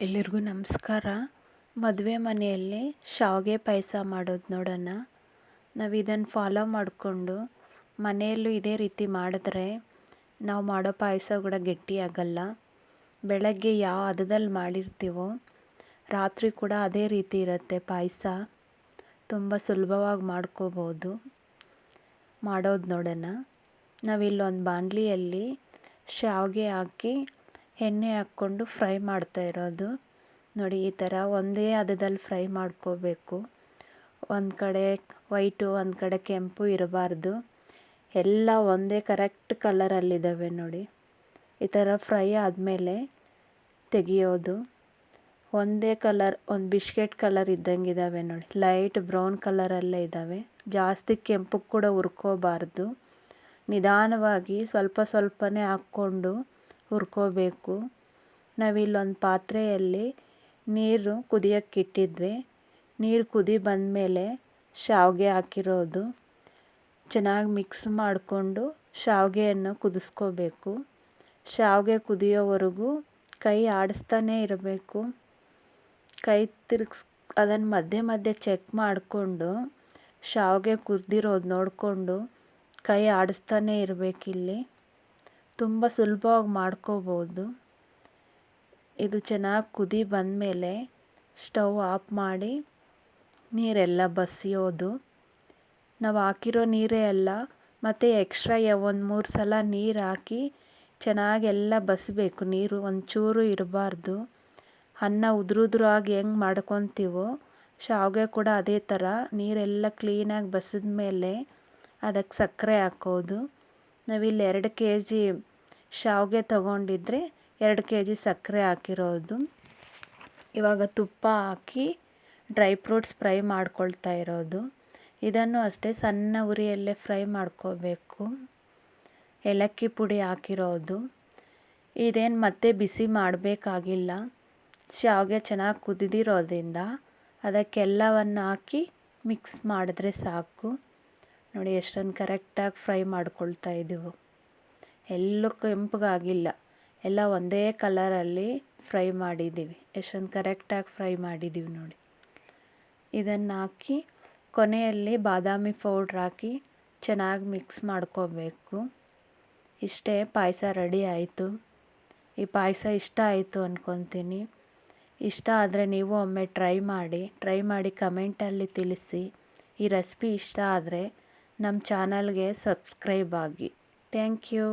ಎಲ್ರಿಗೂ ನಮಸ್ಕಾರ. ಮದುವೆ ಮನೆಯಲ್ಲಿ ಶಾವಿಗೆ ಪಾಯಸ ಮಾಡೋದು ನೋಡೋಣ ನಾವು ಇದನ್ನು ಫಾಲೋ ಮಾಡಿಕೊಂಡು ಮನೆಯಲ್ಲೂ ಇದೇ ರೀತಿ ಮಾಡಿದ್ರೆ ನಾವು ಮಾಡೋ ಪಾಯಸ ಕೂಡ ಗಟ್ಟಿಯಾಗಲ್ಲ ಬೆಳಗ್ಗೆ ಯಾವ ಹದದಲ್ಲಿ ಮಾಡಿರ್ತೀವೋ ರಾತ್ರಿ ಕೂಡ ಅದೇ ರೀತಿ ಇರುತ್ತೆ ಪಾಯಸ. ತುಂಬ ಸುಲಭವಾಗಿ ಮಾಡ್ಕೋಬೋದು. ಮಾಡೋದು ನೋಡೋಣ ನಾವಿಲ್ಲೊಂದು ಬಾಣಲಿಯಲ್ಲಿ ಶಾವಿಗೆ ಹಾಕಿ ಎಣ್ಣೆ ಹಾಕ್ಕೊಂಡು ಫ್ರೈ ಮಾಡ್ತಾ ಇರೋದು. ನೋಡಿ, ಈ ಥರ ಒಂದೇ ಹದದಲ್ಲಿ ಫ್ರೈ ಮಾಡ್ಕೋಬೇಕು. ಒಂದು ಕಡೆ ವೈಟು, ಒಂದು ಕಡೆ ಕೆಂಪು ಇರಬಾರ್ದು. ಎಲ್ಲ ಒಂದೇ ಕರೆಕ್ಟ್ ಕಲರಲ್ಲಿದ್ದಾವೆ ನೋಡಿ. ಈ ಥರ ಫ್ರೈ ಆದಮೇಲೆ ತೆಗಿಯೋದು. ಒಂದೇ ಕಲರ್, ಒಂದು ಬಿಸ್ಕೆಟ್ ಕಲರ್ ಇದ್ದಂಗೆ ಇದ್ದಾವೆ ನೋಡಿ. ಲೈಟ್ ಬ್ರೌನ್ ಕಲರಲ್ಲೇ ಇದ್ದಾವೆ ಜಾಸ್ತಿ ಕೆಂಪು ಕೂಡ ಹುರ್ಕೋಬಾರ್ದು. ನಿಧಾನವಾಗಿ ಸ್ವಲ್ಪ ಸ್ವಲ್ಪನೇ ಹಾಕ್ಕೊಂಡು ಹುರ್ಕೋಬೇಕು. ನಾವಿಲ್ಲೊಂದು ಪಾತ್ರೆಯಲ್ಲಿ ನೀರು ಕುದಿಯೋಕ್ಕಿಟ್ಟಿದ್ವಿ. ನೀರು ಕುದಿ ಬಂದಮೇಲೆ ಶಾವಿಗೆ ಹಾಕಿರೋದು. ಚೆನ್ನಾಗಿ ಮಿಕ್ಸ್ ಮಾಡಿಕೊಂಡು ಶಾವಿಗೆಯನ್ನು ಕುದಿಸ್ಕೋಬೇಕು. ಶಾವಿಗೆ ಕುದಿಯೋವರೆಗೂ ಕೈ ಆಡಿಸ್ತಾನೇ ಇರಬೇಕು. ಕೈ ತಿರ್ಗಿಸ್ ಅದನ್ನು ಮಧ್ಯೆ ಮಧ್ಯೆ ಚೆಕ್ ಮಾಡಿಕೊಂಡು ಶಾವಿಗೆ ಕುದ್ದಿರೋದು ನೋಡಿಕೊಂಡು ಕೈ ಆಡಿಸ್ತಾನೇ ಇರಬೇಕಿಲ್ಲಿ. ತುಂಬ ಸುಲಭವಾಗಿ ಮಾಡ್ಕೋಬೋದು. ಇದು ಚೆನ್ನಾಗಿ ಕುದಿ ಬಂದಮೇಲೆ ಸ್ಟವ್ ಆಫ್ ಮಾಡಿ ನೀರೆಲ್ಲ ಬಸಿಯೋದು. ನಾವು ಹಾಕಿರೋ ನೀರೇ ಅಲ್ಲ, ಮತ್ತು ಎಕ್ಸ್ಟ್ರಾ ಒಂದು ಮೂರು ಸಲ ನೀರು ಹಾಕಿ ಚೆನ್ನಾಗೆಲ್ಲ ಬಸಬೇಕು. ನೀರು ಒಂಚೂರು ಇರಬಾರ್ದು. ಅನ್ನ ಉದುರುದ್ರು ಆಗಿ ಹೆಂಗೆ ಮಾಡ್ಕೊತೀವೋ, ಶಾವಿಗೆ ಕೂಡ ಅದೇ ಥರ ನೀರೆಲ್ಲ ಕ್ಲೀನಾಗಿ ಬಸಿದ ಮೇಲೆ ಅದಕ್ಕೆ ಸಕ್ಕರೆ ಹಾಕೋದು. ನಾವಿಲ್ಲಿ ಎರಡು ಕೆ ಜಿ ಶಾವಿಗೆ ತಗೊಂಡಿದ್ರೆ ಎರಡು ಕೆ ಜಿ ಸಕ್ಕರೆ ಹಾಕಿರೋದು. ಇವಾಗ ತುಪ್ಪ ಹಾಕಿ ಡ್ರೈ ಫ್ರೂಟ್ಸ್ ಫ್ರೈ ಮಾಡ್ಕೊಳ್ತಾ ಇರೋದು. ಇದನ್ನು ಅಷ್ಟೇ ಸಣ್ಣ ಉರಿಯಲ್ಲೇ ಫ್ರೈ ಮಾಡ್ಕೋಬೇಕು. ಏಲಕ್ಕಿ ಪುಡಿ ಹಾಕಿರೋದು. ಇದೇನು ಮತ್ತೆ ಬಿಸಿ ಮಾಡಬೇಕಾಗಿಲ್ಲ. ಶಾವಿಗೆ ಚೆನ್ನಾಗಿ ಕುದಿದಿರೋದ್ರಿಂದ ಅದಕ್ಕೆಲ್ಲವನ್ನು ಹಾಕಿ ಮಿಕ್ಸ್ ಮಾಡಿದ್ರೆ ಸಾಕು. ನೋಡಿ ಎಷ್ಟೊಂದು ಕರೆಕ್ಟಾಗಿ ಫ್ರೈ ಮಾಡ್ಕೊಳ್ತಾ ಇದ್ದೀವಿ. ಎಲ್ಲೂ ಕೆಂಪಗಾಗಿಲ್ಲ ಎಲ್ಲ ಒಂದೇ ಕಲರಲ್ಲಿ ಫ್ರೈ ಮಾಡಿದ್ದೀವಿ. ಎಷ್ಟೊಂದು ಕರೆಕ್ಟಾಗಿ ಫ್ರೈ ಮಾಡಿದ್ದೀವಿ ನೋಡಿ. ಇದನ್ನು ಹಾಕಿ ಕೊನೆಯಲ್ಲಿ ಬಾದಾಮಿ ಪೌಡ್ರ್ ಹಾಕಿ ಚೆನ್ನಾಗಿ ಮಿಕ್ಸ್ ಮಾಡ್ಕೋಬೇಕು. ಇಷ್ಟೇ ಪಾಯಸ ರೆಡಿ ಆಯಿತು. ಈ ಪಾಯಸ ಇಷ್ಟ ಆಯಿತು ಅಂದ್ಕೊತೀನಿ ಇಷ್ಟ ಆದರೆ ನೀವು ಒಮ್ಮೆ ಟ್ರೈ ಮಾಡಿ ಟ್ರೈ ಮಾಡಿ ಕಮೆಂಟಲ್ಲಿ ತಿಳಿಸಿ. ಈ ರೆಸಿಪಿ ಇಷ್ಟ ಆದರೆ ನಮ್ಮ ಚಾನಲ್ಗೆ ಸಬ್ಸ್ಕ್ರೈಬ್ ಆಗಿ. Thank you.